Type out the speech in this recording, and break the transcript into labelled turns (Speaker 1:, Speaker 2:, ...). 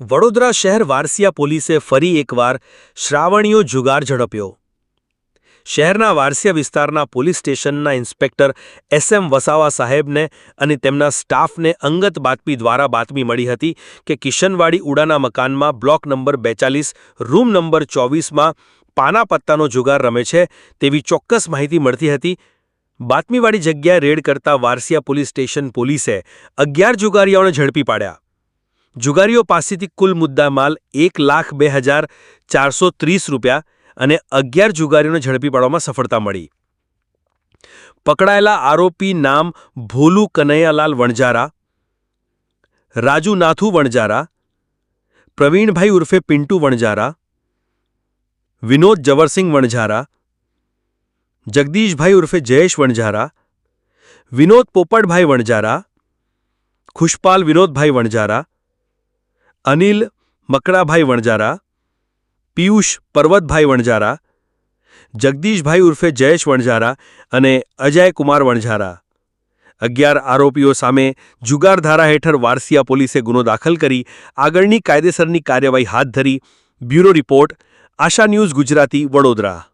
Speaker 1: વડોદરા શહેર વારસિયા પોલીસે ફરી એકવાર શ્રાવણીયો જુગાર ઝડપ્યો. શહેરના વારસિયા વિસ્તારના પોલીસ સ્ટેશનના ઇન્સ્પેક્ટર એસ એમ વસાવા સાહેબને અને તેમના સ્ટાફને અંગત બાતમી દ્વારા બાતમી મળી હતી કે કિશનવાડી ઉડાના મકાનમાં બ્લોક નંબર બેચાલીસ, રૂમ નંબર ચોવીસમાં પાના પત્તાનો જુગાર રમે છે તેવી ચોક્કસ માહિતી મળતી હતી. બાતમીવાળી જગ્યાએ રેડ કરતા વારસિયા પોલીસ સ્ટેશન પોલીસે અગિયાર જુગારીઓને ઝડપી પાડ્યા. જુગારીઓ પાસેથી કુલ મુદ્દામાલ એક લાખ બે હજાર ચારસો ત્રીસ રૂપિયા અને અગિયાર જુગારીઓને ઝડપી પાડવામાં સફળતા મળી. પકડાયેલા આરોપી નામ ભોલુ કનૈયાલાલ વણજારા રાજુ નાથુ વણજારા પ્રવીણભાઈ ઉર્ફે પિન્ટુ વણજારા વિનોદ જવરસિંહ વણઝારા, જગદીશભાઈ ઉર્ફે જયેશ વણઝારા, વિનોદ પોપટભાઈ વણજારા ખુશપાલ વિનોદભાઈ વણઝારા અનિલ, મકડાભાઈ વણજારા પિયુષ પર્વતભાઈ વણજારા જગદીશભાઈ ઉર્ફે જયેશ વણઝારા અને અજય કુમાર વણઝારા. અગિયાર આરોપીઓ સામે જુગારધારા હેઠળ વારસિયા પોલીસે ગુનો દાખલ કરી આગળની કાયદેસરની કાર્યવાહી હાથ ધરી bureau report, Asha news Gujarati, Vadodara.